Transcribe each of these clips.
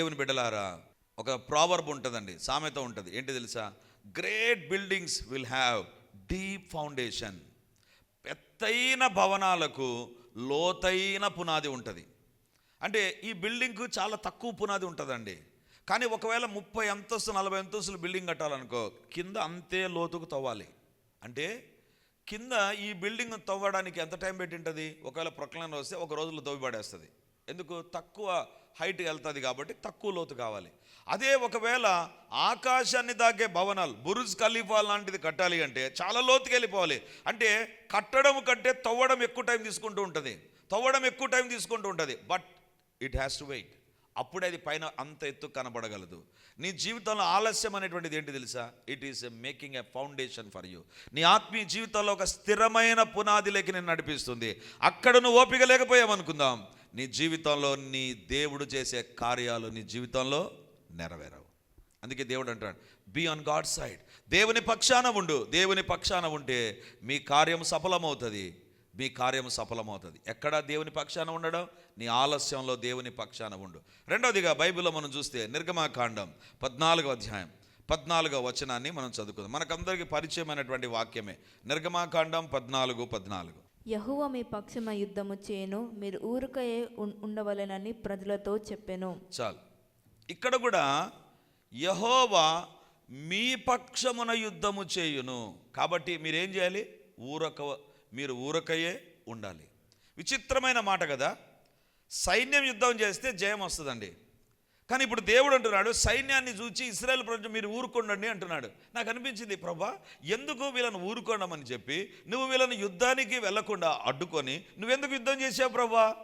దేవుని బిడ్డలారా ఒక ప్రావర్బ్ ఉంటుందండి సామెత ఉంటుంది. ఏంటి తెలుసా? Great buildings will have deep foundation ఎత్తైన భవనాలకు లోతైన పునాది ఉంటుంది. అంటే ఈ బిల్డింగ్కు చాలా తక్కువ పునాది ఉంటుందండి. కానీ ఒకవేళ ముప్పై అంతస్తు నలభై అంతస్తులు బిల్డింగ్ కట్టాలనుకో కింద అంతే లోతుకు తవ్వాలి. అంటే కింద ఈ బిల్డింగ్ తవ్వడానికి ఎంత టైం పెట్టింటుంది? ఒకవేళ ప్రొక్లైన్ వస్తే ఒక రోజులో తవ్వి పడేస్తుంది ఎందుకు? తక్కువ హైట్ వెళ్తుంది కాబట్టి తక్కువ లోతు కావాలి. అదే ఒకవేళ ఆకాశాన్ని దాగే భవనాలు బురుజ్ ఖలీఫా లాంటిది కట్టాలి అంటే చాలా లోతుకి వెళ్ళిపోవాలి. అంటే కట్టడం కంటే తవ్వడం ఎక్కువ టైం తీసుకుంటూ ఉంటుంది. తవ్వడం ఎక్కువ టైం తీసుకుంటూ ఉంటుంది. But it has to wait అప్పుడే అది పైన అంత ఎత్తు కనబడగలదు. నీ జీవితంలో ఆలస్యం అనేటువంటిది ఏంటి తెలుసా? It is making a foundation for you నీ ఆత్మీయ జీవితంలో ఒక స్థిరమైన పునాదిలోకి నేను నడిపిస్తుంది. అక్కడ నువ్వు ఓపిక లేకపోయామనుకుందాం నీ జీవితంలో నీ దేవుడు చేసే కార్యాలు నీ జీవితంలో నెరవేరవు. అందుకే దేవుడు అంటాడు బీ ఆన్ గాడ్ సైడ్ దేవుని పక్షాన ఉండు. దేవుని పక్షాన ఉంటే మీ కార్యం సఫలమవుతుంది. మీ కార్యం సఫలమవుతుంది. ఎక్కడ దేవుని పక్షాన ఉండడం? నీ ఆలస్యంలో దేవుని పక్షాన ఉండు. రెండవదిగా బైబిల్లో మనం చూస్తే నిర్గమాకాండం పద్నాలుగో అధ్యాయం పద్నాలుగో వచనాన్ని మనం చదువుకుందాం. మనకందరికీ పరిచయమైనటువంటి వాక్యమే నిర్గమాకాండం పద్నాలుగు పద్నాలుగు. యహువ మీ పక్షమ యుద్ధము చేయను మీరు ఊరికయే ఉండవలెనని ప్రజలతో చెప్పెను. చాలు. ఇక్కడ కూడా యహోవా మీ పక్షమున యుద్ధము చేయును. కాబట్టి మీరేం చేయాలి? ఊరక మీరు ఊరకయే ఉండాలి. విచిత్రమైన మాట కదా. సైన్యం యుద్ధం చేస్తే జయం వస్తుందండి. కానీ ఇప్పుడు దేవుడు అంటున్నాడు సైన్యాన్ని చూచి ఇస్రాయల్ ప్రజలు మీరు ఊరుకోండి అంటున్నాడు. నాకు అనిపించింది ప్రభా ఎందుకు వీళ్ళని ఊరుకోండమని చెప్పి నువ్వు వీళ్ళని యుద్ధానికి వెళ్ళకుండా అడ్డుకొని నువ్వెందుకు యుద్ధం చేసావు ప్రభా?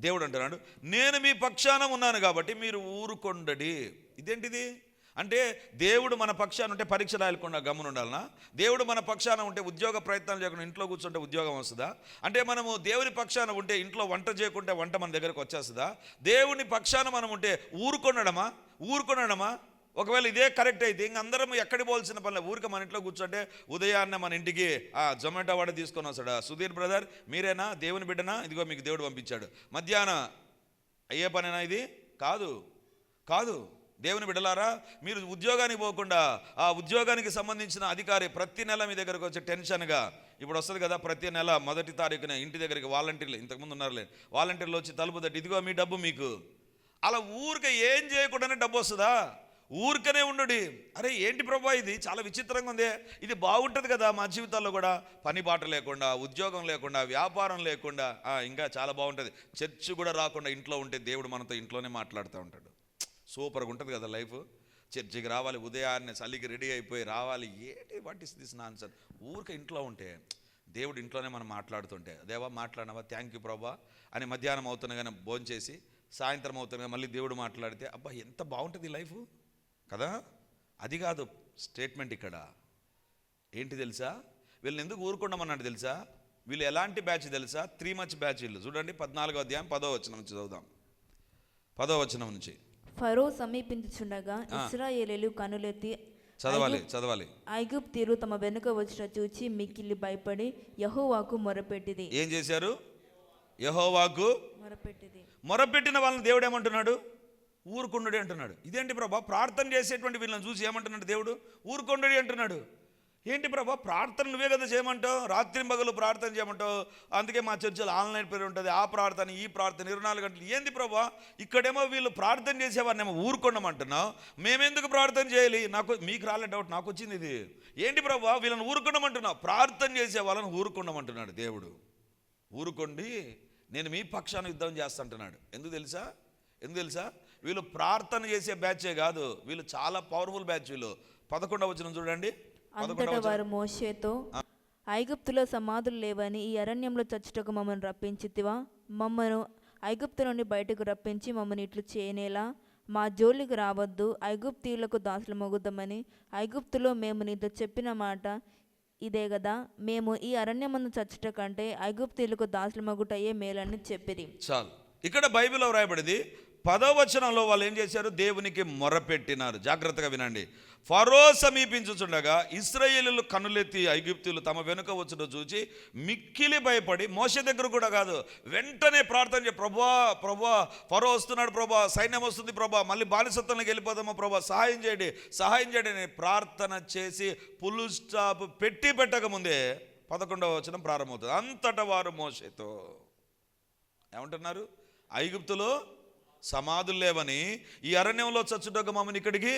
దేవుడు అంటున్నాడు నేను మీ పక్షాన ఉన్నాను కాబట్టి మీరు ఊరుకొండడి. ఇదేంటిది? అంటే దేవుడు మన పక్షాన ఉంటే పరీక్ష రాయకుండా గమనం ఉండాలనా దేవుడు మన పక్షాన ఉంటే ఉద్యోగ ప్రయత్నాలు చేయకుండా ఇంట్లో కూర్చుంటే ఉద్యోగం వస్తుందా? అంటే మనము దేవుని పక్షాన ఉంటే ఇంట్లో వంట చేయకుంటే వంట మన దగ్గరకు వచ్చేస్తుందా? దేవుని పక్షాన మనం ఉంటే ఊరుకొనడమా? ఊరుకొనడమా? ఒకవేళ ఇదే కరెక్ట్ అయితే ఇంక అందరం ఎక్కడికి పోల్సిన పనులు ఊరికి మన ఇంట్లో కూర్చుంటే ఉదయాన్నే మన ఇంటికి ఆ జొమాటో వాడు తీసుకొని వస్తాడా. సుధీర్ బ్రదర్ మీరేనా? దేవుని బిడ్డనా? ఇదిగో మీకు దేవుడు పంపించాడు. మధ్యాహ్నం అయ్యే పనేనా ఇది? కాదు. కాదు. దేవుని బిడ్డలారా మీరు ఉద్యోగానికి పోకుండా ఆ ఉద్యోగానికి సంబంధించిన అధికారి ప్రతి నెల మీ దగ్గరకు వచ్చే టెన్షన్గా ఇప్పుడు వస్తుంది కదా ప్రతి నెల మొదటి తారీఖున ఇంటి దగ్గరికి వాలంటీర్లు ఇంతకుముందు ఉన్నారులే వాలంటీర్లు వచ్చి తలుపు తట్టి ఇదిగో మీ డబ్బు మీకు. అలా ఊరికే ఏం చేయకుండానే డబ్బు వస్తుందా? ఊరికనే ఉండుడి. అరే ఏంటి ప్రభా ఇది? చాలా విచిత్రంగా ఉంది. ఇది బాగుంటుంది కదా మా జీవితాల్లో కూడా. పని బాట లేకుండా ఉద్యోగం లేకుండా వ్యాపారం లేకుండా ఇంకా చాలా బాగుంటుంది. చర్చ్ కూడా రాకుండా ఇంట్లో ఉంటే దేవుడు మనతో ఇంట్లోనే మాట్లాడుతూ ఉంటాడు. సూపర్గా ఉంటుంది కదా లైఫ్. చర్చికి రావాలి ఉదయాన్నే చలికి రెడీ అయిపోయి రావాలి. ఏంటి వాట్ ఇస్ దిస్ నాన్సర్ ఊరికే ఇంట్లో ఉంటే దేవుడు ఇంట్లోనే మనం మాట్లాడుతుంటే దేవా మాట్లాడినావా? థ్యాంక్ యూ ప్రభా అని మధ్యాహ్నం అవుతున్నగానే భోంచేసి సాయంత్రం అవుతున్నగా మళ్ళీ దేవుడు మాట్లాడితే అబ్బా ఎంత బాగుంటుంది లైఫ్. కదా? అది కాదు స్టేట్మెంట్ ఇక్కడ. ఏంటి తెలుసా? వీళ్ళని ఎందుకు ఊరుకుండమన్నాడు తెలుసా? వీళ్ళు ఎలాంటి బ్యాచ్ తెలుసా? త్రీ మచ్ బ్యాచ్ వీళ్ళు. చూడండి పద్నాలుగో అధ్యాయం పదో వచనం నుంచి చదువుదాం. పదో వచనం నుంచి. ఫరో సమీపించుచుండగా ఇస్రాయేలీలు కనులెత్తి చదవాలి చదవాలి. ఐగుప్తీయులు తమ వెనుక వచ్చిన చూచి మిక్కిలి భయపడి యహోవాకు మొరపెట్టిది. ఏం చేశారు? యహోవాకు మొరపెట్టిది. మొరపెట్టిన వాళ్ళని దేవుడు ఏమంటున్నాడు? ఊరుకొండడి అంటున్నాడు. ఇదేంటి ప్రభా? ప్రార్థన చేసేటువంటి వీళ్ళని చూసి ఏమంటున్నాడు దేవుడు? ఊరుకొండడి అంటున్నాడు. ఏంటి ప్రభా ప్రార్థన నువ్వే కదా చేయమంటావు? రాత్రి పగలు ప్రార్థన చేయమంటావు? అందుకే మా చర్చలు ఆన్లైన్ పేరు ఉంటుంది. ఆ ప్రార్థన ఈ ప్రార్థన ఇరవై నాలుగు గంటలు. ఏంది ప్రభా ఇక్కడేమో వీళ్ళు ప్రార్థన చేసేవారినేమో ఊరుకొండమంటున్నావు మేమెందుకు ప్రార్థన చేయాలి? నాకు మీకు రాలే డౌట్ నాకు వచ్చింది ఇది. ఏంటి ప్రభా వీళ్ళని ఊరుకుండమంటున్నావు ప్రార్థన చేసే వాళ్ళని ఊరుకొండమంటున్నాడు దేవుడు. ఊరుకోండి నేను మీ పక్షాన యుద్ధం చేస్తుంటున్నాడు. ఎందుకు తెలుసా? ఎందుకు తెలుసా? వీళ్ళు ప్రార్థన చేసే బ్యాచే కాదు. వీళ్ళు చాలా పవర్ఫుల్ బ్యాచ్ వీళ్ళు. పదకొండవ వచ్చిన చూడండి. అంతటా. వారు మోషేతో ఐగుప్తులో సమాధులు లేవని ఈ అరణ్యంలో చచ్చుటకు మమ్మల్ని రప్పించితివా? మమ్మను ఐగుప్తు నుండి బయటకు రప్పించి మమ్మల్ని ఇట్లు చేయనేలా? మా జోలికి రావద్దు ఐగుప్తీయులకు దాసులు మొగుద్దామని ఐగుప్తులో మేము నీతో చెప్పిన మాట ఇదే కదా మేము ఈ అరణ్యమందు చచ్చుట కంటే ఐగుప్తీయులకు దాసులు మగుటయే మేలని చెప్పిరి. చాలు. ఇక్కడ బైబిల్లో వ్రాయబడింది పదవచనంలో వాళ్ళు ఏం చేశారు? దేవునికి మొరపెట్టినారు. జాగ్రత్తగా వినండి. ఫరో సమీపించుచుండగా ఇస్రాయేలీలు కనులెత్తి ఐగుప్తులు తమ వెనుక వచ్చుట చూచి మిక్కిలి భయపడి మోస దగ్గర కూడా కాదు వెంటనే ప్రార్థన చే ప్రభా ప్రభా ఫరో వస్తున్నాడు ప్రభా సైన్యం వస్తుంది ప్రభా మళ్ళీ బానిసత్వంలోకి వెళ్ళిపోదామా ప్రభా సహాయం చేయండి సహాయం చేయండి అని ప్రార్థన చేసి పులు స్టాప్ పెట్టి పెట్టక ముందే పదకొండవ వచనం ప్రారంభమవుతుంది. అంతటా వారు మోసతో ఏమంటున్నారు? ఐగుప్తులో సమాధులు లేవని ఈ అరణ్యంలో చచ్చుటకు మమ్మల్ని ఇక్కడికి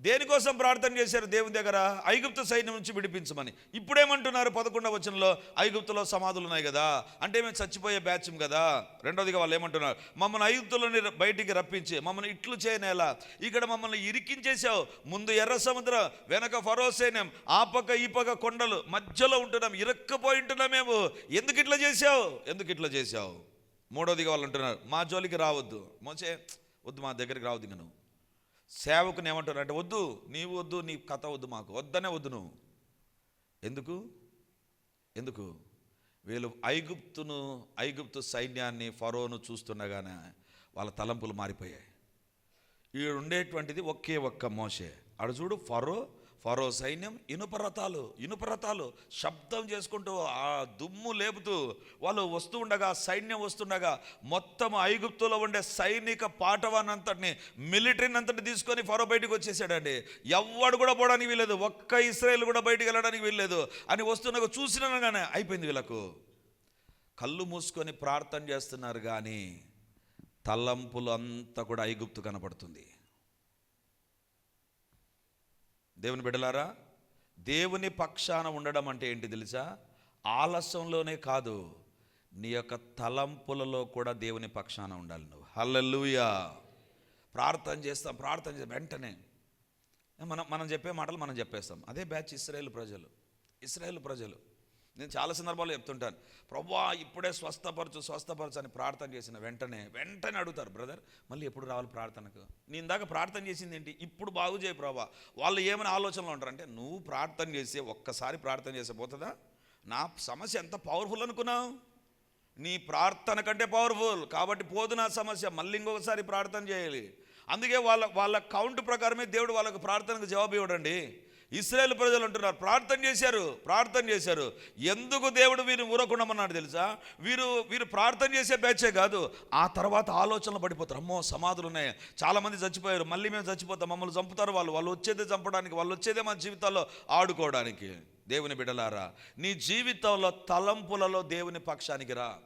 దేనికోసం ప్రార్థన చేశారు దేవుని దగ్గర? ఐగుప్తు సైన్యం నుంచి విడిపించమని. ఇప్పుడేమంటున్నారు పదకొండవ వచనంలో? ఐగుప్తులో సమాధులు ఉన్నాయి కదా అంటే మేము చచ్చిపోయే బ్యాచ్ం కదా? రెండవదిగా వాళ్ళు ఏమంటున్నారు? మమ్మల్ని ఐగుప్తులని బయటికి రప్పించి మమ్మల్ని ఇట్లు చేయనేలా? ఇక్కడ మమ్మల్ని ఇరికించేసావు ముందు ఎర్ర సముద్రం వెనక ఫరో సైన్యం ఆ పక్క ఈ పక్క కొండలు మధ్యలో ఉంటున్నాం ఇరక్కపోయి ఉంటున్నాం మేము. ఎందుకు ఇట్లా చేసావు ఎందుకు ఇట్లా చేసావు మూడోదిగా వాళ్ళు అంటున్నారు మా జోలికి రావద్దు. మోసే వద్దు మా దగ్గరికి రావద్దు ఇంక నువ్వు. సేవకుని ఏమంటారు అంటే వద్దు నీవు వద్దు నీ కథ వద్దు మాకు వద్దనే వద్దు నువ్వు. ఎందుకు? ఎందుకు? వీళ్ళు ఐగుప్తును ఐగుప్తు సైన్యాన్ని ఫరోను చూస్తుండగానే వాళ్ళ తలంపులు మారిపోయాయి. ఈడు ఉండేటువంటిది ఒకే ఒక్క మోసే. అడు చూడు ఫరో ఫరో సైన్యం ఇనుపరథాలు ఇనుపరథాలు శబ్దం చేసుకుంటూ ఆ దుమ్ము లేపుతూ వాళ్ళు వస్తూ ఉండగా సైన్యం వస్తుండగా మొత్తం ఐగుప్తులో ఉండే సైనిక పాటవానంతటిని మిలిటరీని అంతటి తీసుకొని ఫరో బయటికి వచ్చేసాడండి. ఎవడు కూడా పోవడానికి వీల్లేదు. ఒక్క ఇస్రాయేల్ కూడా బయటికి వెళ్ళడానికి వీల్లేదు అని వస్తుండగా చూసినగానే అయిపోయింది వీళ్ళకు. కళ్ళు మూసుకొని ప్రార్థన చేస్తున్నారు కానీ తలంపులు అంతా కూడా ఐగుప్తు కనపడుతుంది. దేవుని బిడ్డలారా దేవుని పక్షాన ఉండడం అంటే ఏంటి తెలుసా? ఆలస్యంలోనే కాదు నీ యొక్క తలంపులలో కూడా దేవుని పక్షాన ఉండాలి నువ్వు. హల్లెలూయా. ప్రార్థన చేస్తాం ప్రార్థన చేస్తాం వెంటనే. మనం మనం చెప్పే మాటలు మనం చెప్పేస్తాం. అదే బ్యాచ్ ఇస్రాయేల్ ప్రజలు ఇస్రాయేల్ ప్రజలు. నేను చాలా సందర్భాల్లో చెప్తుంటాను ప్రభా ఇప్పుడే స్వస్థపరచు స్వస్థపరచు అని ప్రార్థన చేసిన వెంటనే వెంటనే అడుగుతారు బ్రదర్ మళ్ళీ ఎప్పుడు రావాలి ప్రార్థనకు? నీ ఇందాక ప్రార్థన చేసింది ఏంటి? ఇప్పుడు బాగు చేయి ప్రభా. వాళ్ళు ఏమైనా ఆలోచనలో ఉంటారు అంటే నువ్వు ప్రార్థన చేసి ఒక్కసారి ప్రార్థన చేసే పోతుందా నా సమస్య ఎంత పవర్ఫుల్ అనుకున్నావు? నీ ప్రార్థన కంటే పవర్ఫుల్. కాబట్టి పోదు నా సమస్య మళ్ళీ ఇంకొకసారి ప్రార్థన చేయాలి. అందుకే వాళ్ళ వాళ్ళ కౌంట్ ప్రకారమే దేవుడు వాళ్ళకు ప్రార్థనకు జవాబు ఇవ్వడండి. ఇస్రాయేల్ ప్రజలు అంటున్నారు ప్రార్థన చేశారు ప్రార్థన చేశారు. ఎందుకు దేవుడు వీరిని ఊరకుండమన్నాడు తెలుసా? వీరు వీరు ప్రార్థన చేసే బ్యాచే కాదు ఆ తర్వాత ఆలోచనలు పడిపోతారు. అమ్మో సమాధులు ఉన్నాయి. చాలామంది చచ్చిపోయారు. మళ్ళీ మేము చచ్చిపోతాం. మమ్మల్ని చంపుతారు వాళ్ళు. వాళ్ళు వచ్చేదే చంపడానికి వాళ్ళు వచ్చేదే మన జీవితాల్లో ఆడుకోవడానికి. దేవుని బిడలారా నీ జీవితంలో తలంపులలో దేవుని పక్షానికి రా.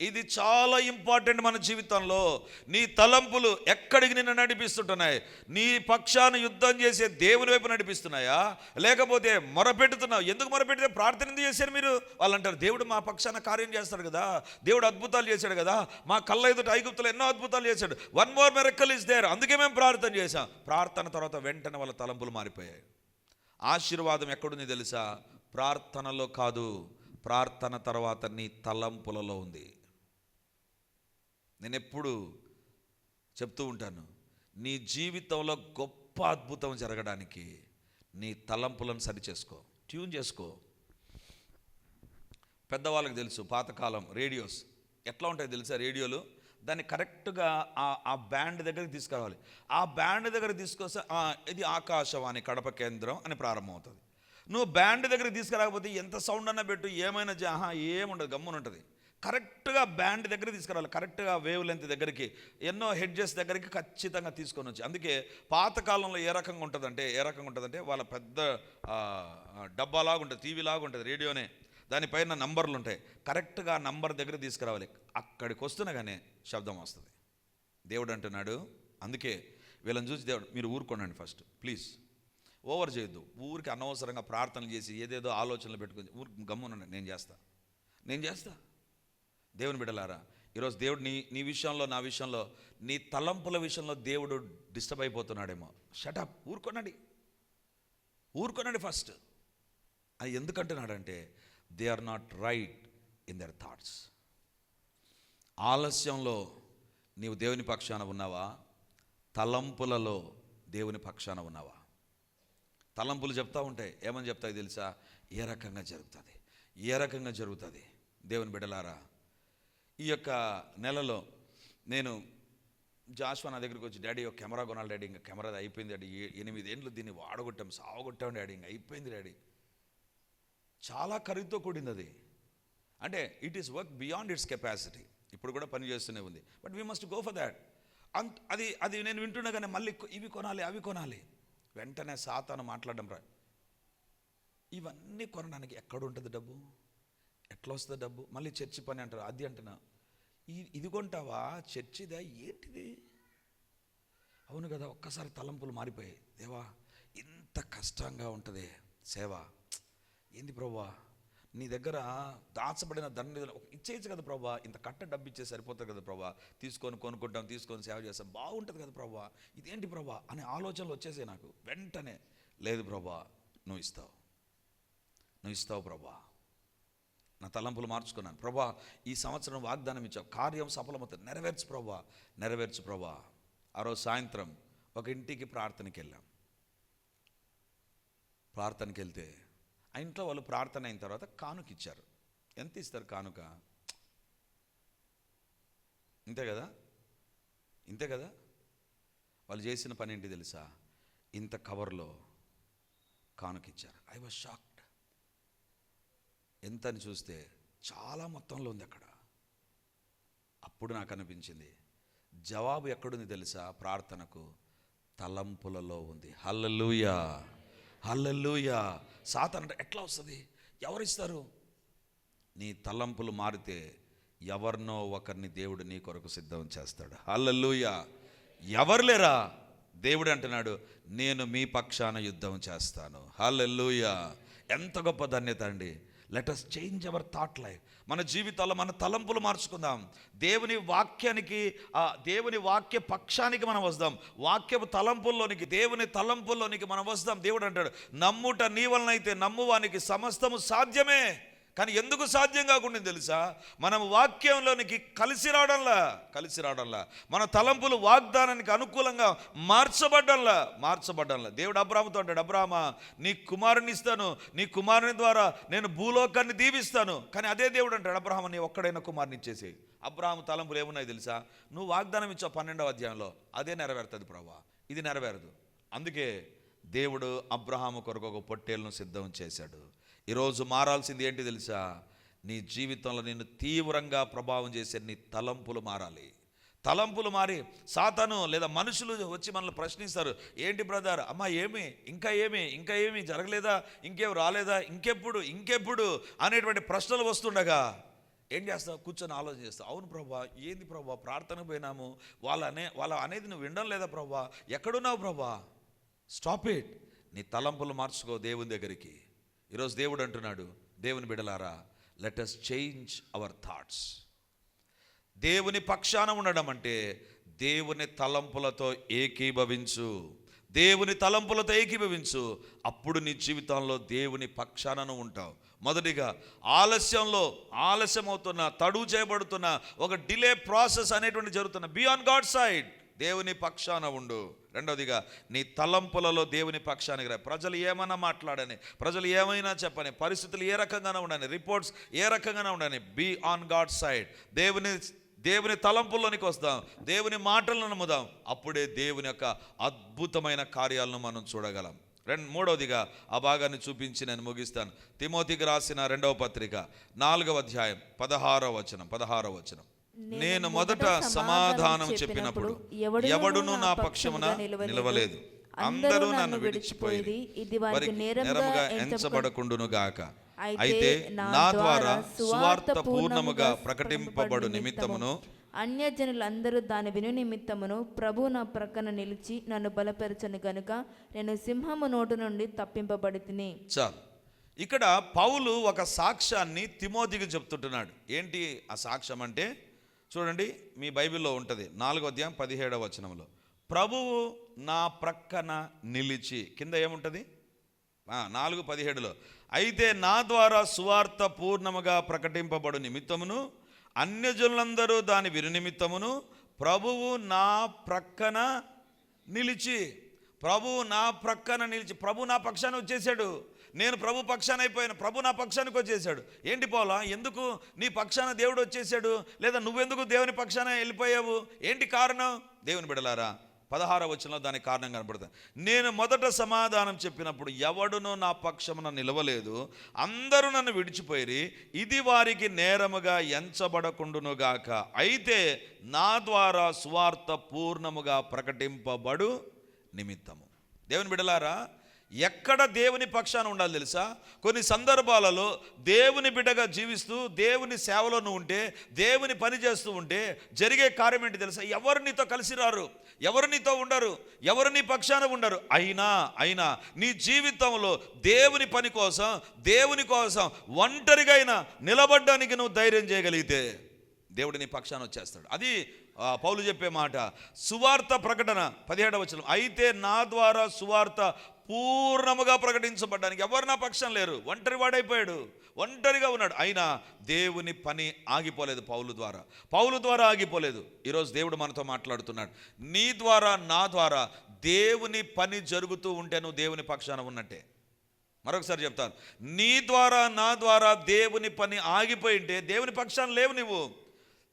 ఇది చాలా ఇంపార్టెంట్ మన జీవితంలో. నీ తలంపులు ఎక్కడికి నిన్ను నడిపిస్తుంటున్నాయి? నీ పక్షాన యుద్ధం చేసే దేవుని వైపు నడిపిస్తున్నాయా? లేకపోతే మొరపెడుతున్నావు ఎందుకు మొరపెడితే? ప్రార్థన ఎందుకు చేశారు మీరు? వాళ్ళు అంటారు దేవుడు మా పక్షాన కార్యం చేస్తాడు కదా. దేవుడు అద్భుతాలు చేశాడు కదా. మా కళ్ళ ఎదుట ఐగుప్తులు ఎన్నో అద్భుతాలు చేశాడు. One more miracle is there అందుకే మేము ప్రార్థన చేశాం. ప్రార్థన తర్వాత వెంటనే వాళ్ళ తలంపులు మారిపోయాయి. ఆశీర్వాదం ఎక్కడుంది తెలుసా? ప్రార్థనలో కాదు. ప్రార్థన తర్వాత నీ తలంపులలో ఉంది. నేను ఎప్పుడు చెప్తూ ఉంటాను నీ జీవితంలో గొప్ప అద్భుతం జరగడానికి నీ తలంపులను సరిచేసుకో ట్యూన్ చేసుకో. పెద్దవాళ్ళకి తెలుసు పాతకాలం రేడియోస్. ఎట్లా ఉంటాయి తెలుసా రేడియోలు? దాన్ని కరెక్ట్గా ఆ ఆ బ్యాండ్ దగ్గరికి తీసుకురావాలి. ఆ బ్యాండ్ దగ్గర తీసుకొస్తే ఇది ఆకాశవాణి కడప కేంద్రం అని ప్రారంభమవుతుంది. నువ్వు బ్యాండ్ దగ్గరికి తీసుకురాకపోతే ఎంత సౌండ్ అన్నా పెట్టు ఏమైనా జహా ఏముండదు గమ్మునుంటుంది. కరెక్ట్గా బ్యాండ్ దగ్గర తీసుకురావాలి. కరెక్ట్గా వేవ్ లెంత్ దగ్గరికి ఎన్నో హెడ్జెస్ దగ్గరికి ఖచ్చితంగా తీసుకొని వచ్చి. అందుకే పాతకాలంలో ఏ రకంగా ఉంటుందంటే ఏ రకంగా ఉంటుందంటే వాళ్ళ పెద్ద డబ్బాలాగా ఉంటుంది టీవీలాగా ఉంటుంది రేడియోనే. దానిపైన నంబర్లు ఉంటాయి. కరెక్ట్గా నంబర్ దగ్గర తీసుకురావాలి. అక్కడికి వస్తున్నగానే శబ్దం వస్తుంది. దేవుడు అంటున్నాడు అందుకే వీళ్ళని చూసి దేవుడు మీరు ఊరుకోనండి ఫస్ట్ ప్లీజ్. ఓవర్ చేయొద్దు. ఊరికి అనవసరంగా ప్రార్థనలు చేసి ఏదేదో ఆలోచనలు పెట్టుకుని ఊరికి గమ్మునండి నేను చేస్తా. నేను చేస్తా. దేవుని బిడలారా ఈరోజు దేవుడు నీ నీ విషయంలో నా విషయంలో నీ తలంపుల విషయంలో దేవుడు డిస్టర్బ్ అయిపోతున్నాడేమో. షటప్ ఊరుకోనండి. ఊరుకోనండి ఫస్ట్ అది ఎందుకంటున్నాడంటే they are not right in their thoughts ఆలస్యంలో నీవు దేవుని పక్షాన ఉన్నావా? తలంపులలో దేవుని పక్షాన ఉన్నావా? తలంపులు చెప్తా ఉంటాయి. ఏమని చెప్తాయి తెలుసా? ఏ రకంగా జరుగుతుంది? ఏ రకంగా జరుగుతుంది? దేవుని బిడ్డలారా ఈ యొక్క నెలలో నేను జాస్వా నా దగ్గరికి వచ్చి డాడీ ఒక కెమెరా కొనాలి డాడీ ఇంకా కెమెరా అయిపోయింది డాడీ ఏ- ఎనిమిది ఏండ్లు దీన్ని వాడగొట్టాం సావగొట్టాం డాడీ ఇంకా అయిపోయింది డాడీ. చాలా ఖరీదుతో కూడింది అది. అంటే it is work beyond its capacity ఇప్పుడు కూడా పని చేస్తూనే ఉంది. But we must go for that అంత అది అది నేను వింటుండగానే మళ్ళీ ఇవి కొనాలి అవి కొనాలి. వెంటనే సాతాను మాట్లాడడం రా. ఇవన్నీ కొనడానికి ఎక్కడ ఉంటుంది డబ్బు? ఎట్లా వస్తుంది డబ్బు? మళ్ళీ చర్చి పని అంటారు. అది అంటున్నా. ఈ ఇది కొంటావా? చర్చిదా? ఏంటిది? అవును కదా ఒక్కసారి తలంపులు మారిపోయాయి. దేవా ఇంత కష్టంగా ఉంటుంది సేవ. ఏంది ప్రభా నీ దగ్గర దాచబడిన దండ ఇచ్చేయచ్చు కదా ప్రభా ఇంత కట్ట డబ్బు ఇచ్చే సరిపోతుంది కదా ప్రభా తీసుకొని కొనుక్కుంటాం తీసుకొని సేవ చేస్తాం. బాగుంటుంది కదా ప్రభా ఇదేంటి ప్రభా అనే ఆలోచనలు వచ్చేసాయి నాకు. వెంటనే లేదు ప్రభా నువ్వు ఇస్తావు. నువ్వు ఇస్తావు ప్రభా నా తలంపులు మార్చుకున్నాను. ప్రభా ఈ సంవత్సరం వాగ్దానం ఇచ్చావు. కార్యం సఫలమవుతుంది. నెరవేర్చు ప్రభా నెరవేర్చు ప్రభా. ఆ రోజు సాయంత్రం ఒక ఇంటికి ప్రార్థనకి వెళ్ళాం. ప్రార్థనకి వెళ్తే ఆ ఇంట్లో వాళ్ళు ప్రార్థన అయిన తర్వాత కానుక ఇచ్చారు. ఎంత ఇస్తారు కానుక? ఇంతే కదా? ఇంతే కదా? వాళ్ళు చేసిన పని ఏంటి తెలుసా? ఇంత కవర్లో కానుక ఇచ్చారు. ఐ వాజ్ షాక్ ఎంత అని చూస్తే చాలా మొత్తంలో ఉంది అక్కడ. అప్పుడు నాకు అనిపించింది జవాబు ఎక్కడుంది తెలుసా? ప్రార్థనకు తలంపులలో ఉంది. హల్లెలూయా హల్లెలూయా. సాతన్ అంటే ఎట్లా వస్తుంది? ఎవరిస్తారు? నీ తలంపులు మారితే ఎవరినో ఒకరిని దేవుడు నీ కొరకు సిద్ధం చేస్తాడు. హల్లెలూయా. ఎవరు లేరా? దేవుడు అంటున్నాడు నేను మీ పక్షాన యుద్ధం చేస్తాను. హల్లెలూయా. ఎంత గొప్ప ధన్యత అండి. Let us change our thought life మన జీవితాల్లో మన తలంపులు మార్చుకుందాం. దేవుని వాక్యానికి ఆ దేవుని వాక్య పక్షానికి మనం వస్తాం. వాక్యపు తలంపుల్లోనికి దేవుని తలంపుల్లోనికి మనం వస్తాం. దేవుడు అంటాడు నమ్ముట నీ వలనైతే నమ్మువానికి సమస్తము సాధ్యమే. కానీ ఎందుకు సాధ్యం కాకుండా తెలుసా? మనం వాక్యంలోనికి కలిసి రావడంలా కలిసి రావడంలా మన తలంపులు వాగ్దానానికి అనుకూలంగా మార్చబడ్డంలా మార్చబడ్డంలా. దేవుడు అబ్రాహ్మతో అంటాడు అబ్రాహ్మ నీ కుమారుని ఇస్తాను నీ కుమారుని ద్వారా నేను భూలోకాన్ని దీవిస్తాను. కానీ అదే దేవుడు అంటాడు అబ్రాహ్మ నీ ఒక్కడైన కుమారుని ఇచ్చేసి అబ్రాహ్మ తలంపులు ఏమున్నాయి తెలుసా? నువ్వు వాగ్దానం ఇచ్చావు పన్నెండవ అధ్యాయంలో అదే నెరవేరుతుంది ప్రభా ఇది నెరవేరదు. అందుకే దేవుడు అబ్రహాము కొరకు ఒక పొట్టేలను సిద్ధం చేశాడు. ఈరోజు మారాల్సింది ఏంటి తెలుసా? నీ జీవితంలో నిన్ను తీవ్రంగా ప్రభావం చేసే నీ తలంపులు మారాలి. తలంపులు మారి సాతను లేదా మనుషులు వచ్చి మనల్ని ప్రశ్నిస్తారు ఏంటి బ్రదర్? అమ్మా ఏమి? ఇంకా ఏమి? ఇంకా ఏమి? జరగలేదా? ఇంకేం రాలేదా? ఇంకెప్పుడు? ఇంకెప్పుడు? అనేటువంటి ప్రశ్నలు వస్తుండగా ఏం చేస్తావు? కూర్చొని ఆలోచన చేస్తావు. అవును ప్రభా ఏంది ప్రభా? ప్రార్థనకు పోయినాము. వాళ్ళ అనే వాళ్ళ అనేది నువ్వు వినడం లేదా ప్రభా? ఎక్కడున్నావు ప్రభా? Stop it. నీ తలంపులు మార్చుకో దేవుని దగ్గరికి. ఈరోజు దేవుడు అంటున్నాడు దేవుని బిడలారా let us change our thoughts దేవుని పక్షాన ఉండడం అంటే దేవుని తలంపులతో ఏకీభవించు దేవుని తలంపులతో ఏకీభవించు అప్పుడు నీ జీవితంలో దేవుని పక్షానను ఉంటావు. మొదటిగా ఆలస్యంలో ఆలస్యం అవుతున్న తడువు చేయబడుతున్న ఒక డిలే ప్రాసెస్ అనేటువంటి జరుగుతున్న బియాన్ గాడ్ సైడ్ దేవుని పక్షాన ఉండు. రెండవదిగా నీ తలంపులలో దేవుని పక్షానికి రా ప్రజలు ఏమైనా మాట్లాడని ప్రజలు ఏమైనా చెప్పని పరిస్థితులు ఏ రకంగానే ఉండని రిపోర్ట్స్ ఏ రకంగానే ఉండని బీ ఆన్ గాడ్ సైడ్ దేవుని దేవుని తలంపుల్లోనికి వస్తాం దేవుని మాటలను నమ్ముదాం. అప్పుడే దేవుని యొక్క అద్భుతమైన కార్యాలను మనం చూడగలం. రెండు మూడవదిగా ఆ భాగాన్ని చూపించి నేను ముగిస్తాను. తిమోతికి రాసిన రెండవ పత్రిక నాలుగవ అధ్యాయం పదహారవ వచనం పదహారవ వచనం. నేను మొదట సమాధానం చెప్పినప్పుడు ఎవడును నా పక్షమున నిలవలేదు. అందరూ నన్ను విడిచిపోయి ఇది వారికి నేరముగా నేరముగా ఎంచబ- ఎంచబడకుండును గాక. అయితే నా ద్వారా సువార్త పూర్ణముగా పూర్ణముగా ప్రకటింపబడు నిమిత్తమును అన్యజనులందరూ దాని విను నిమిత్తమును ప్రభు నా ప్రక్కన నిలిచి నన్ను బలపరచను గనుక నేను సింహము నోటు నుండి తప్పింపబడి తిని చాలు. ఇక్కడ పౌలు ఒక సాక్ష్యాన్ని తిమోతికి చెప్తుంటున్నాడు. ఏంటి ఆ సాక్ష్యం అంటే చూడండి మీ బైబిల్లో ఉంటుంది. నాలుగో అధ్యాయం పదిహేడవ వచనంలో. ప్రభువు నా ప్రక్కన నిలిచి కింద ఏముంటుంది? నాలుగు పదిహేడులో. అయితే నా ద్వారా సువార్త పూర్ణముగా ప్రకటింపబడు నిమిత్తమును అన్యజనులందరూ దాని విను నిమిత్తమును ప్రభువు నా ప్రక్కన నిలిచి ప్రభువు నా ప్రక్కన నిలిచి ప్రభు నా పక్షాన వచ్చేసాడు నేను ప్రభు పక్షాన అయిపోయాను. ప్రభు నా పక్షానికి వచ్చేసాడు. ఏంటి పోలా? ఎందుకు? నీ పక్షాన దేవుడు వచ్చేసాడు. లేదా నువ్వెందుకు దేవుని పక్షాన వెళ్ళిపోయావు? ఏంటి కారణం? దేవుని బిడలారా పదహార వచనంలో దానికి కారణం కనబడుతుంది. నేను మొదట సమాధానం చెప్పినప్పుడు ఎవడునూ నా పక్షమున నిలవలేదు. అందరూ నన్ను విడిచిపోయి ఇది వారికి నేరముగా ఎంచబడకుండునుగాక. అయితే నా ద్వారా సువార్త పూర్ణముగా ప్రకటింపబడు నిమిత్తము. దేవుని బిడలారా ఎక్కడ దేవుని పక్షాన ఉండాలి తెలుసా? కొన్ని సందర్భాలలో దేవుని బిడ్డగా జీవిస్తూ దేవుని సేవలో నువ్వు ఉంటే దేవుని పని చేస్తూ ఉంటే జరిగే కార్యం ఏంటి తెలుసా? ఎవరు నీతో కలిసి రారు? ఎవరు నీతో ఉండరు? ఎవరు నీ పక్షాన ఉండరు? అయినా అయినా నీ జీవితంలో దేవుని పని కోసం దేవుని కోసం ఒంటరిగా అయినా నిలబడ్డానికి నువ్వు ధైర్యం చేయగలిగితే దేవుడు నీ పక్షాన వచ్చేస్తాడు. అది పౌలు చెప్పే మాట. సువార్త ప్రకటన పదిహేడవ వచనం. అయితే నా ద్వారా సువార్త పూర్ణముగా ప్రకటించబడ్డానికి. ఎవరు నా పక్షం లేరు. ఒంటరి వాడైపోయాడు. ఒంటరిగా ఉన్నాడు. అయినా దేవుని పని ఆగిపోలేదు పౌలు ద్వారా. పౌలు ద్వారా ఆగిపోలేదు. ఈరోజు దేవుడు మనతో మాట్లాడుతున్నాడు. నీ ద్వారా నా ద్వారా దేవుని పని జరుగుతూ ఉంటే నువ్వు దేవుని పక్షాన ఉన్నట్టే. మరొకసారి చెప్తాను. నీ ద్వారా నా ద్వారా దేవుని పని ఆగిపోయి ఉంటే దేవుని పక్షాన లేవు నువ్వు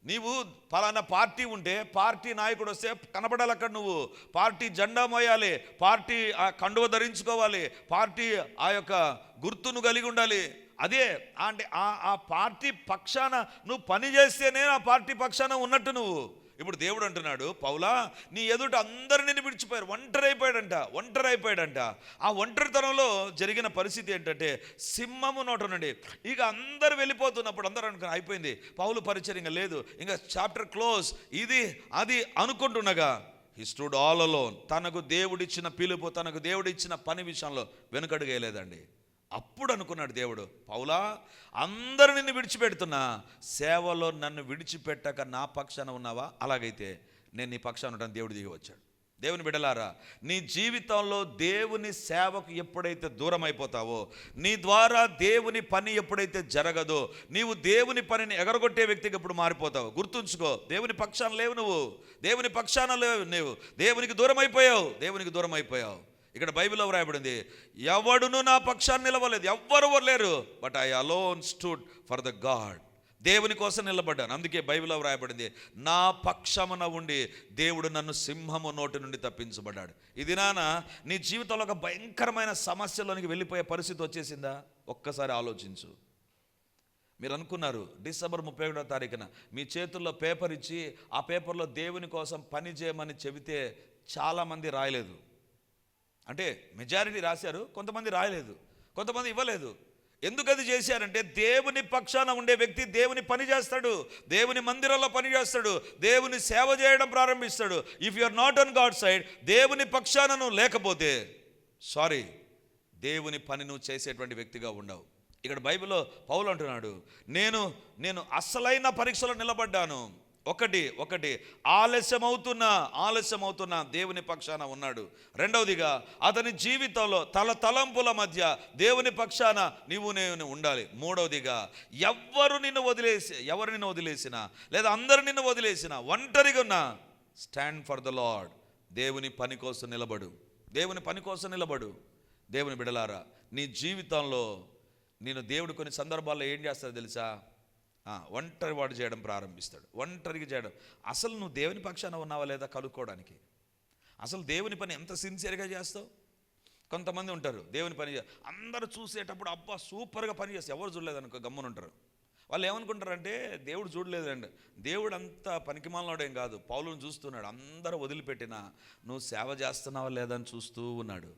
నీవు ఫలానా పార్టీ ఉంటే పార్టీ నాయకుడు వస్తే కనపడాలి అక్కడ నువ్వు. పార్టీ జెండా మోయాలి పార్టీ ఆ కండువ ధరించుకోవాలి పార్టీ ఆ యొక్క గుర్తును కలిగి ఉండాలి. అదే అంటే ఆ ఆ పార్టీ పక్షాన నువ్వు పని చేస్తేనే ఆ పార్టీ పక్షాన ఉన్నట్టు నువ్వు. ఇప్పుడు దేవుడు అంటున్నాడు పౌలా నీ ఎదుట అందరు నిన్ను విడిచిపోయారు. ఒంటరి అయిపోయాడంట ఒంటరి అయిపోయాడంట ఆ ఒంటరితనంలో జరిగిన పరిస్థితి ఏంటంటే సింహము నోట నుండి ఇక అందరు వెళ్ళిపోతున్నప్పుడు అందరూ అనుకుని అయిపోయింది. పౌలు పరిచయం ఇంకా లేదు. ఇంకా చాప్టర్ క్లోజ్ ఇది అది అనుకుంటుండగా హీ స్టూడ్ ఆల్ అలోన్ తనకు దేవుడిచ్చిన పిలుపు తనకు దేవుడిచ్చిన పని విషయంలో వెనుకడుగేయలేదండి అప్పుడు అనుకున్నాడు దేవుడు పౌలా అందరు నిన్ను విడిచిపెడుతున్నా సేవలో నన్ను విడిచిపెట్టక నా పక్షాన ఉన్నావా? అలాగైతే నేను నీ పక్షాన ఉంటాను. దేవుడు దిగి వచ్చాడు. దేవుని బిడలారా నీ జీవితంలో దేవుని సేవకు ఎప్పుడైతే దూరం అయిపోతావో నీ ద్వారా దేవుని పని ఎప్పుడైతే జరగదో నీవు దేవుని పనిని ఎగరగొట్టే వ్యక్తికి ఎప్పుడు మారిపోతావు? గుర్తుంచుకో దేవుని పక్షాన లేవు నువ్వు. దేవుని పక్షాన లేవు నువ్వు దేవునికి దూరం అయిపోయావు. దేవునికి దూరం అయిపోయావు. ఇక్కడ బైబిల్లో వ్రాయబడింది ఎవడును నా పక్షాన్ని నిలవలేదు ఎవ్వరు లేరు but I alone stood for the God దేవుని కోసం నిలబడ్డాను అందుకే బైబిల్లో వ్రాయబడింది నా పక్షమున ఉండి దేవుడు నన్ను సింహము నోటి నుండి తప్పించబడ్డాడు. ఇది నాన్న నీ జీవితంలో ఒక భయంకరమైన సమస్యలోనికి వెళ్ళిపోయే పరిస్థితి వచ్చేసిందా? ఒక్కసారి ఆలోచించు. మీరు అనుకున్నారు డిసెంబర్ ముప్పై ఒకటో తారీఖున మీ చేతుల్లో పేపర్ ఇచ్చి ఆ పేపర్లో దేవుని కోసం పని చేయమని చెబితే చాలామంది రాయలేదు. అంటే మెజారిటీ రాశారు కొంతమంది రాయలేదు కొంతమంది ఇవ్వలేదు. ఎందుకు అది చేశారంటే దేవుని పక్షాన ఉండే వ్యక్తి దేవుని పని చేస్తాడు దేవుని మందిరంలో పని చేస్తాడు దేవుని సేవ చేయడం ప్రారంభిస్తాడు. If you are not on God side దేవుని పక్షాన నువ్వు లేకపోతే సారీ దేవుని పని నువ్వు చేసేటువంటి వ్యక్తిగా ఉండవు. ఇక్కడ బైబిల్లో పౌలు అంటున్నాడు నేను నేను అసలైన పరీక్షలో నిలబడ్డాను. ఒకటి ఒకటి. ఆలస్యమవుతున్న ఆలస్యమవుతున్న దేవుని పక్షాన ఉన్నాడు. రెండవదిగా అతని జీవితంలో తల తలంపుల మధ్య దేవుని పక్షాన నీవు నేను ఉండాలి. మూడవదిగా ఎవ్వరు నిన్ను వదిలేసి ఎవరు నిన్ను వదిలేసినా లేదా అందరు నిన్ను వదిలేసినా ఒంటరిగా ఉన్నా స్టాండ్ ఫర్ ద లాడ్ దేవుని పని కోసం నిలబడు. దేవుని పని కోసం నిలబడు. దేవుని బిడలారా నీ జీవితంలో నేను దేవుడు కొన్ని సందర్భాల్లో ఏం చేస్తాడో తెలుసా? ఒంటరి వాడు చేయడం ప్రారంభిస్తాడు. ఒంటరిగా చేయడం. అసలు నువ్వు దేవుని పక్షాన ఉన్నావా లేదా కలుక్కోవడానికి అసలు దేవుని పని ఎంత సిన్సియర్గా చేస్తావు? కొంతమంది ఉంటారు దేవుని పని చే- అందరూ చూసేటప్పుడు అబ్బా సూపర్గా పని చేస్తే ఎవరు చూడలేదనుకో గమ్మున ఉంటారు. వాళ్ళు ఏమనుకుంటారంటే దేవుడు చూడలేదండి దేవుడు అంత పనికిమాలనాడేం కాదు. పౌలను చూస్తున్నాడు అందరూ వదిలిపెట్టినా నువ్వు సేవ చేస్తున్నావా లేదా? అని చూస్తూ ఉన్నాడు.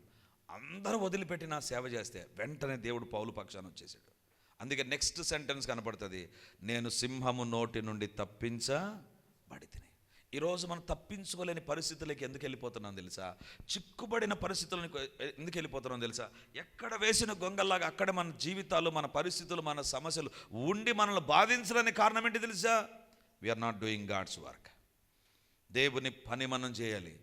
అందరూ వదిలిపెట్టినా సేవ చేస్తే వెంటనే దేవుడు పౌలు పక్షాన వచ్చేసాడు. అందుకే నెక్స్ట్ సెంటెన్స్ కనపడుతుంది. నేను సింహము నోటి నుండి తప్పించబడి తిని ఈరోజు మనం తప్పించుకోలేని పరిస్థితులకి ఎందుకు వెళ్ళిపోతున్నాం తెలుసా? చిక్కుబడిన పరిస్థితులకు ఎందుకు వెళ్ళిపోతున్నాం తెలుసా? ఎక్కడ వేసిన గొంగల్లాగా అక్కడ మన జీవితాలు మన పరిస్థితులు మన సమస్యలు ఉండి మనల్ని బాధించడానికి కారణం ఏంటి తెలుసా? We are not doing God's work దేవుని పని మనం చేయాలి.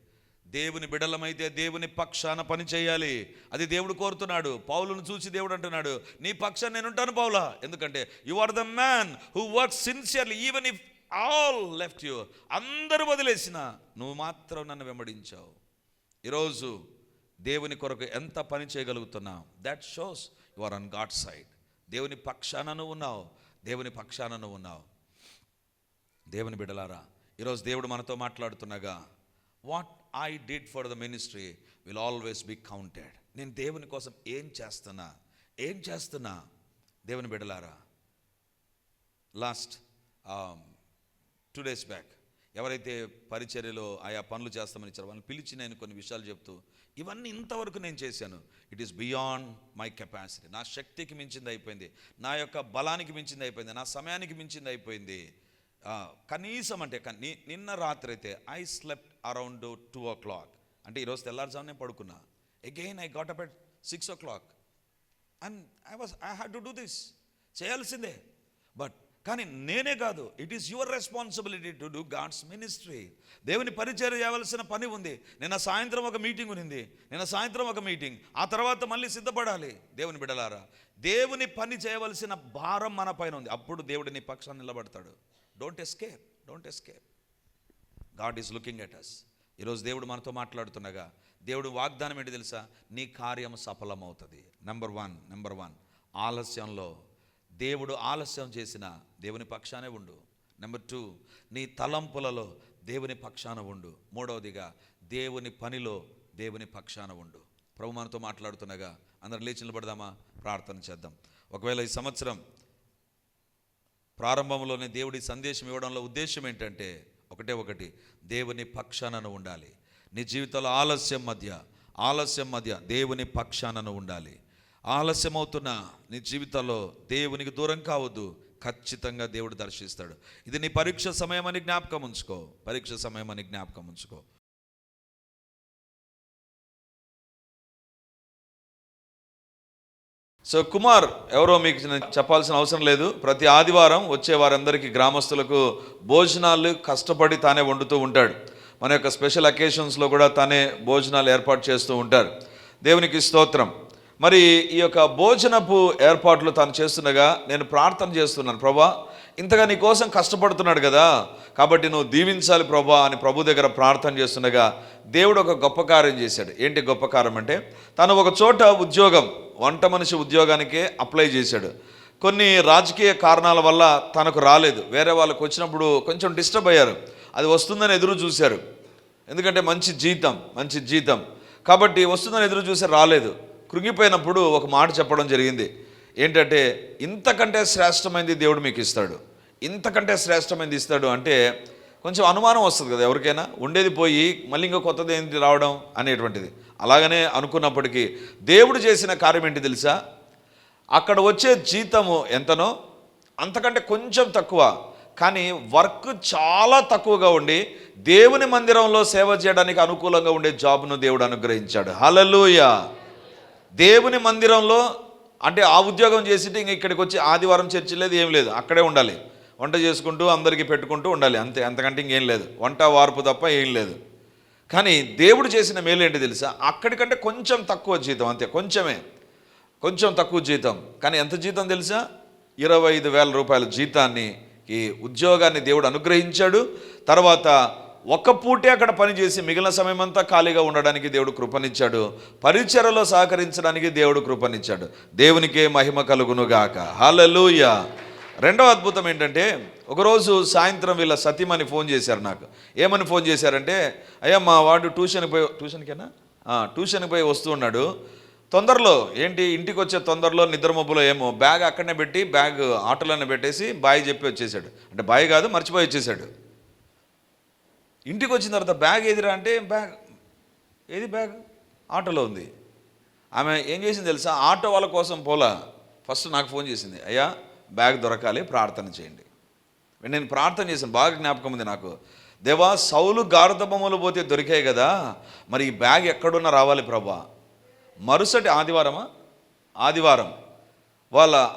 దేవుని బిడలమైతే దేవుని పక్షాన పని చేయాలి. అది దేవుడు కోరుతున్నాడు. పౌలును చూసి దేవుడు అంటున్నాడు నీ పక్షాన నేను ఉంటాను పౌలా. ఎందుకంటే you are the man who work sincerely even if all left you అందరూ వదిలేసిన నువ్వు మాత్రం నన్ను వెంబడించావు. ఈరోజు దేవుని కొరకు ఎంత పని చేయగలుగుతున్నావు? That shows you are on God side దేవుని పక్షాన నువ్వు ఉన్నావు. దేవుని పక్షాన నువ్వు ఉన్నావు. దేవుని బిడలారా ఈరోజు దేవుడు మనతో మాట్లాడుతుండగా what I did for the ministry will always be counted నేను దేవుని కోసం ఏం చేస్తున్నా? ఏం చేస్తున్నా? దేవుని బిడలారా లాస్ట్ టూ డేస్ బ్యాక్ ఎవరైతే పరిచర్యలో ఆయా పనులు చేస్తామని ఇచ్చారో వాళ్ళని పిలిచి నేను కొన్ని విషయాలు చెప్తూ ఇవన్నీ ఇంతవరకు నేను చేశాను. It is beyond my capacity నా శక్తికి మించింది అయిపోయింది. నా యొక్క బలానికి మించింది అయిపోయింది. నా సమయానికి మించింది అయిపోయింది. కనీసం అంటే నిన్న రాత్రి అయితే I slept around two o'clock. అంటే ఈరోజు తెల్లారుజామునే పడుకున్నా. Again I got up at six o'clock. And I was I had to do this చేయాల్సిందే. బట్ కానీ నేనే కాదు. It is your responsibility to do God's ministry దేవుని పరిచయం చేయవలసిన పని ఉంది. నిన్న సాయంత్రం ఒక మీటింగ్ ఉంది నిన్న సాయంత్రం ఒక మీటింగ్ ఆ తర్వాత మళ్ళీ సిద్ధపడాలి. దేవుని బిడలారా దేవుని పని చేయవలసిన భారం మన పైన ఉంది. అప్పుడు దేవుడు నీ పక్షాన్ని నిలబడతాడు. Don't escape don't escape God is looking at us ఈరోజు దేవుడు మనతో మాట్లాడుతుండగా దేవుడు వాగ్దానం ఏంటి తెలుసా? నీ కార్యం సఫలమవుతుంది. నెంబర్ వన్ నెంబర్ వన్ ఆలస్యంలో దేవుడు ఆలస్యం చేసిన దేవుని పక్షానే ఉండు. నెంబర్ టూ నీ తలంపులలో దేవుని పక్షాన ఉండు. మూడవదిగా దేవుని పనిలో దేవుని పక్షాన ఉండు. ప్రభు మనతో మాట్లాడుతుండగా అందరం లేచి నిలబడదామా? ప్రార్థన చేద్దాం. ఒకవేళ ఈ సంవత్సరం ప్రారంభంలోనే దేవుడి సందేశం ఇవ్వడంలో ఉద్దేశం ఏంటంటే ఒకటే ఒకటి దేవుని పక్షానను ఉండాలి. నీ జీవితంలో ఆలస్యం మధ్య ఆలస్యం మధ్య దేవుని పక్షానను ఉండాలి. ఆలస్యం అవుతున్న నీ జీవితంలో దేవునికి దూరం కావద్దు ఖచ్చితంగా దేవుడు దర్శిస్తాడు. ఇది నీ పరీక్ష సమయం అని జ్ఞాపకం ఉంచుకో పరీక్ష సమయం అని జ్ఞాపకం ఉంచుకో. సో కుమార్ ఎవరో మీకు నేను చెప్పాల్సిన అవసరం లేదు. ప్రతి ఆదివారం వచ్చే వారందరికీ గ్రామస్తులకు భోజనాలు కష్టపడి తానే వండుతూ ఉంటాడు. మన యొక్క స్పెషల్ అకేషన్స్లో కూడా తానే భోజనాలు ఏర్పాటు చేస్తూ ఉంటారు. దేవునికి స్తోత్రం. మరి ఈ యొక్క భోజనపు ఏర్పాట్లు తాను చేస్తుండగా నేను ప్రార్థన చేస్తున్నాను. ప్రభా ఇంతగా నీ కోసం కష్టపడుతున్నాడు కదా కాబట్టి నువ్వు దీవించాలి ప్రభా అని ప్రభు దగ్గర ప్రార్థన చేస్తుండగా దేవుడు ఒక గొప్ప కార్యం చేశాడు. ఏంటి గొప్ప కార్యం అంటే తను ఒక చోట ఉద్యోగం వంట మనిషి ఉద్యోగానికే అప్లై చేశాడు. కొన్ని రాజకీయ కారణాల వల్ల తనకు రాలేదు. వేరే వాళ్ళకు వచ్చినప్పుడు కొంచెం డిస్టర్బ్ అయ్యారు. అది వస్తుందని ఎదురు చూశారు. ఎందుకంటే మంచి జీతం మంచి జీతం. కాబట్టి వస్తుందని ఎదురు చూసి రాలేదు. కృంగిపోయినప్పుడు ఒక మాట చెప్పడం జరిగింది. ఏంటంటే ఇంతకంటే శ్రేష్టమైనది దేవుడు మీకు ఇస్తాడు. ఇంతకంటే శ్రేష్టమైనది ఇస్తాడు అంటే కొంచెం అనుమానం వస్తుంది కదా ఎవరికైనా. ఉండేది పోయి మళ్ళీ ఇంకా కొత్తది ఏంటి రావడం అనేటువంటిది. అలాగనే అనుకున్నప్పటికీ దేవుడు చేసిన కార్యం ఏంటి తెలుసా? అక్కడ వచ్చే జీతము ఎంతనో అంతకంటే కొంచెం తక్కువ. కానీ వర్క్ చాలా తక్కువగా ఉండి దేవుని మందిరంలో సేవ చేయడానికి అనుకూలంగా ఉండే జాబ్ను దేవుడు అనుగ్రహించాడు. హలలుయ దేవుని మందిరంలో అంటే ఆ ఉద్యోగం చేసింటే ఇంక ఇక్కడికి వచ్చి ఆదివారం చర్చి లేదు ఏం లేదు. అక్కడే ఉండాలి. వంట చేసుకుంటూ అందరికీ పెట్టుకుంటూ ఉండాలి. అంతే అంతకంటే ఇంకేం లేదు. వంట వార్పు తప్ప ఏం లేదు. కానీ దేవుడు చేసిన మేలు ఏంటి తెలుసా? అక్కడికంటే కొంచెం తక్కువ జీతం అంతే. కొంచెమే. కొంచెం తక్కువ జీతం. కానీ ఎంత జీతం తెలుసా? ఇరవై ఐదు వేల రూపాయల జీతాన్ని ఈ ఉద్యోగాన్ని దేవుడు అనుగ్రహించాడు. తర్వాత ఒక్క పూటే అక్కడ పనిచేసి మిగిలిన సమయం అంతా ఖాళీగా ఉండడానికి దేవుడు కృపనిచ్చాడు. పరిచరలో సహకరించడానికి దేవుడు కృపనిచ్చాడు. దేవునికే మహిమ కలుగునుగాక. హల్లెలూయ. రెండవ అద్భుతం ఏంటంటే ఒకరోజు సాయంత్రం వీళ్ళ సతీమని ఫోన్ చేశారు నాకు. ఏమని ఫోన్ చేశారంటే అయ్యా మా వాడు ట్యూషన్కి పోయి ట్యూషన్కేనా? ట్యూషన్కి పోయి వస్తూ ఉన్నాడు. తొందరలో ఏంటి ఇంటికి వచ్చే తొందరలో నిద్రమబ్బులో ఏమో బ్యాగ్ అక్కడనే పెట్టి బ్యాగ్ ఆటోలోనే పెట్టేసి బాయ్ చెప్పి వచ్చేసాడు అంటే బాయ్ కాదు మర్చిపోయి వచ్చేసాడు ఇంటికి వచ్చిన తర్వాత బ్యాగ్ ఏదిరా అంటే బ్యాగ్. ఏది బ్యాగ్? ఆటోలో ఉంది. ఆమె ఏం చేసింది తెలుసా? ఆటో వాళ్ళ కోసం పోలా. ఫస్ట్ నాకు ఫోన్ చేసింది. అయ్యా బ్యాగ్ దొరకాలి ప్రార్థన చేయండి. నేను ప్రార్థన చేశాను. బాగా జ్ఞాపకం ఉంది నాకు. దేవా సౌలు గారద బొమ్మలు పోతే దొరికాయి కదా. మరి ఈ బ్యాగ్ ఎక్కడున్నా రావాలి ప్రభా. మరుసటి ఆదివారమా? ఆదివారం. వాళ్ళ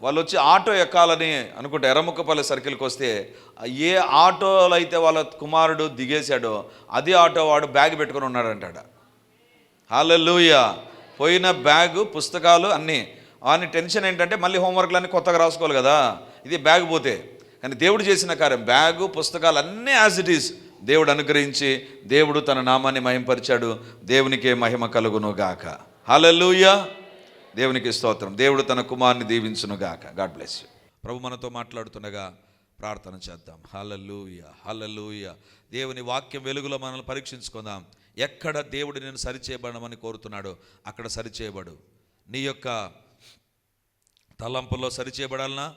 వాళ్ళు వచ్చి ఆటో ఎక్కాలని అనుకుంటే ఎర్రముక్కపల్లి సర్కిల్కి వస్తే ఏ ఆటోలో అయితే వాళ్ళ కుమారుడు దిగేశాడో అదే ఆటో వాడు బ్యాగ్ పెట్టుకుని ఉన్నాడంటాడు. హాలూయ పోయిన బ్యాగు పుస్తకాలు అన్నీ. వాని టెన్షన్ ఏంటంటే మళ్ళీ హోంవర్క్లు అన్నీ కొత్తగా రాసుకోవాలి కదా. ఇది బ్యాగ్ పోతే. కానీ దేవుడు చేసిన కార్యం బ్యాగు పుస్తకాలు అన్నీ యాజ్ ఇట్ ఈస్ దేవుడు అనుగ్రహించి దేవుడు తన నామాన్ని మహింపరిచాడు. దేవునికే మహిమ కలుగును గాక. హాలూయ దేవునికి స్తోత్రం. దేవుడు తన కుమార్ని దీవించునుగాక. గాడ్ బ్లెస్ యూ ప్రభు మనతో మాట్లాడుతుండగా ప్రార్థన చేద్దాం. హలలుయ హలలుయ దేవుని వాక్యం వెలుగులో మనల్ని పరీక్షించుకుందాం. ఎక్కడ దేవుడు నేను సరిచేయబడమని కోరుతున్నాడో అక్కడ సరిచేయబడు. నీ యొక్క తలంపుల్లో సరిచేయబడాలనా?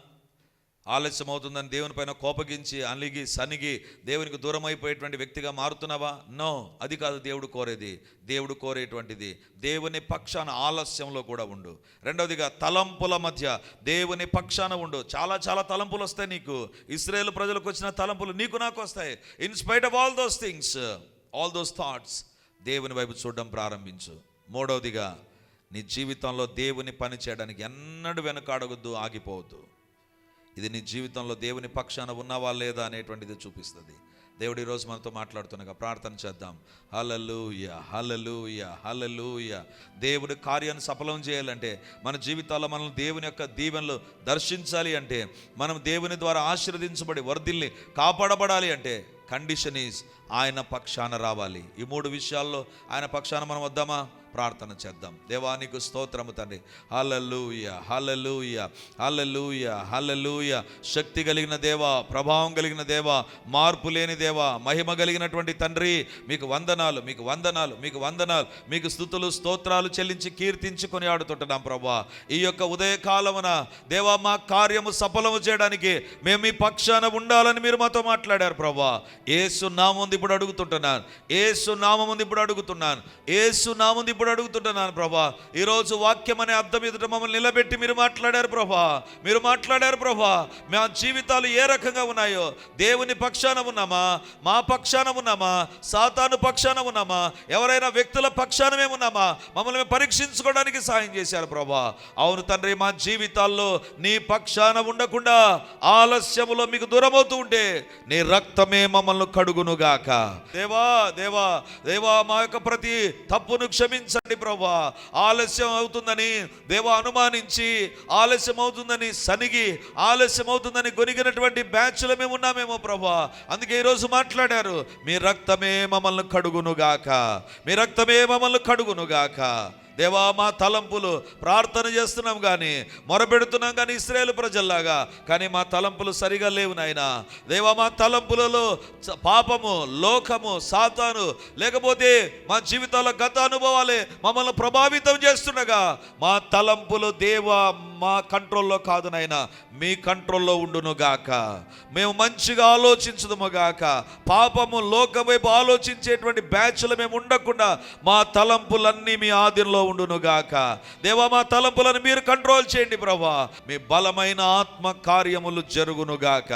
ఆలస్యం అవుతుందని దేవుని పైన కోపగించి అలిగి సనిగి దేవునికి దూరం అయిపోయేటువంటి వ్యక్తిగా మారుతున్నావా? నో అది కాదు దేవుడు కోరేది. దేవుడు కోరేటువంటిది. దేవుని పక్షాన ఆలస్యంలో కూడా ఉండు. రెండవదిగా తలంపుల మధ్య దేవుని పక్షాన ఉండు. చాలా చాలా తలంపులు వస్తాయి నీకు. ఇస్రాయేల్ ప్రజలకు వచ్చిన తలంపులు నీకు నాకు వస్తాయి. In spite of all those things all those thoughts దేవుని వైపు చూడడం ప్రారంభించు. మూడవదిగా నీ జీవితంలో దేవుని పని చేయడానికి ఎన్నడూ వెనుకాడగొద్దు ఆగిపోవద్దు. ఇది నీ జీవితంలో దేవుని పక్షాన ఉన్నావా లేదా అనేటువంటిది చూపిస్తుంది. దేవుడు ఈరోజు మనతో మాట్లాడుతుండగా ప్రార్థన చేద్దాం. హలలుయ హలలుయ హలలుయ దేవుడి కార్యాన్ని సఫలం చేయాలంటే మన జీవితాల్లో మనం దేవుని యొక్క దీవెనలు దర్శించాలి అంటే మనం దేవుని ద్వారా ఆశీర్వదించబడి వర్ధిల్ని కాపాడబడాలి అంటే కండిషన్ ఈజ్ ఆయన పక్షాన రావాలి. ఈ మూడు విషయాల్లో ఆయన పక్షాన మనం వద్దామా? ప్రార్థన చేద్దాం. దేవానికి స్తోత్రము తండ్రి. హలలుయ హలలుయ హలలుయ హలలుయ శక్తి కలిగిన దేవ ప్రభావం కలిగిన దేవ మార్పు లేని దేవ మహిమ కలిగినటువంటి తండ్రి మీకు వందనాలు మీకు వందనాలు మీకు వందనాలు మీకు స్థుతులు స్తోత్రాలు చెల్లించి కీర్తించుకొని ఆడుతుంటున్నాం ప్రభా. ఈ యొక్క ఉదయకాలమున దేవా మా కార్యము సఫలము చేయడానికి మేము మీ పక్షాన ఉండాలని మీరు మాతో మాట్లాడారు ప్రభా. ఏసు నామంది ఇప్పుడు అడుగుతుంటున్నాను. ఏసు నామంది ఇప్పుడు అడుగుతున్నాను. ఏసు నామంది ఇప్పుడు అడుగుతుంటున్నాను ప్రభా ఈరోజు వాక్యం అనే అర్థం ఎదుట మమ్మల్ని నిలబెట్టి మీరు మాట్లాడారు ప్రభా మీరు మాట్లాడారు ప్రభా మా జీవితాలు ఏ రకంగా ఉన్నాయో? దేవుని పక్షాన ఉన్నామా? మా పక్షాన ఉన్నామా? సాతాను పక్షాన ఉన్నామా? ఎవరైనా వ్యక్తుల పక్షానమే ఉన్నామా? మమ్మల్ని పరీక్షించుకోవడానికి సాయం చేశారు ప్రభా. అవును తండ్రి మా జీవితాల్లో నీ పక్షాన ఉండకుండా ఆలస్యములో మీకు దూరమవుతూ ఉంటే నీ రక్తమే మమ్మల్ని కడుగునుగాక. దేవా దేవా దేవా మా యొక్క ప్రతి తప్పును క్షమించండి ప్రభా. ఆలస్యం అవుతుందని దేవా అనుమానించి ఆలస్యం అవుతుందని సనిగి ఆలస్యం అవుతుందని గొనిగినటువంటి బ్యాచ్లో మేము ఉన్నామేమో ప్రభా. అందుకే ఈరోజు మాట్లాడారు మీ రక్తమే మమ్మల్ని కడుగునుగాక. మీ రక్తమే మమ్మల్ని కడుగునుగాక. దేవా మా తలంపులు ప్రార్థన చేస్తున్నాం కానీ మొరపెడుతున్నాం కానీ ఇస్రాయేల్ ప్రజల్లాగా. కానీ మా తలంపులు సరిగా లేవు నాయన. దేవా మా తలంపులలో పాపము లోకము సాతాను లేకపోతే మా జీవితాల గత అనుభవాలే మమ్మల్ని ప్రభావితం చేస్తుండగా మా తలంపులు దేవా మా కంట్రోల్లో కాదు నాయన మీ కంట్రోల్లో ఉండును గాక. మేము మంచిగా ఆలోచించదుము గాక. పాపము లోకం వైపు ఆలోచించేటువంటి బ్యాచ్లు మేము ఉండకుండా మా తలంపులన్నీ మీ ఆధీనంలో ఉండును గాక. దేవా మా తలంపులను మీరు కంట్రోల్ చేయండి ప్రభా. మీ బలమైన ఆత్మ కార్యములు జరుగును గాక.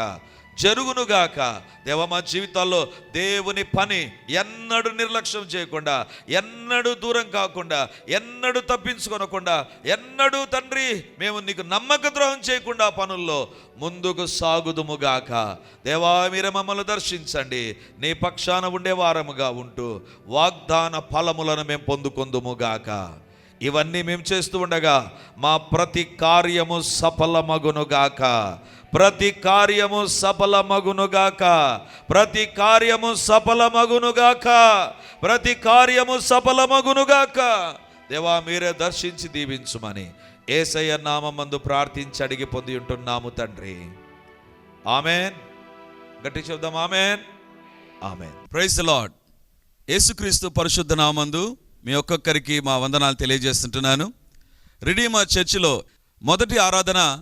జరుగునుగాక. దేవ మా జీవితాల్లో దేవుని పని ఎన్నడూ నిర్లక్ష్యం చేయకుండా ఎన్నడూ దూరం కాకుండా ఎన్నడూ తప్పించుకొనకుండా ఎన్నడూ తండ్రి మేము నీకు నమ్మక ద్రోహం చేయకుండా పనుల్లో ముందుకు సాగుదుముగాక. దేవా మీరే మమ్మల్ని దర్శించండి. నీ పక్షాన ఉండే వారముగా ఉంటూ వాగ్దాన ఫలములను మేము పొందుకుందుముగాక. ఇవన్నీ మేము చేస్తూ ఉండగా మా ప్రతి కార్యము సఫలమగునుగాక. ప్రతి కార్యము సఫలమగునుగాక. ప్రతి కార్యము సఫలమగునుగాక. ప్రతి కార్యము సఫలమగునుగాక. దేవా మీరే దర్శించి దీవించుమని ఏసయ్య నామందు ప్రార్థించి అడిగి పొంది ఉంటున్నాము తండ్రి. ఆమెన్. గట్టి చెబుదాం ఆమెన్. ఆమెన్. ప్రైజ్ లాడ్ యేసుక్రీస్తు పరిశుద్ధ నామందు మీ ఒక్కొక్కరికి మా వందనాలు తెలియజేస్తుంటున్నాను. రిడీమర్ చర్చిలో మొదటి ఆరాధన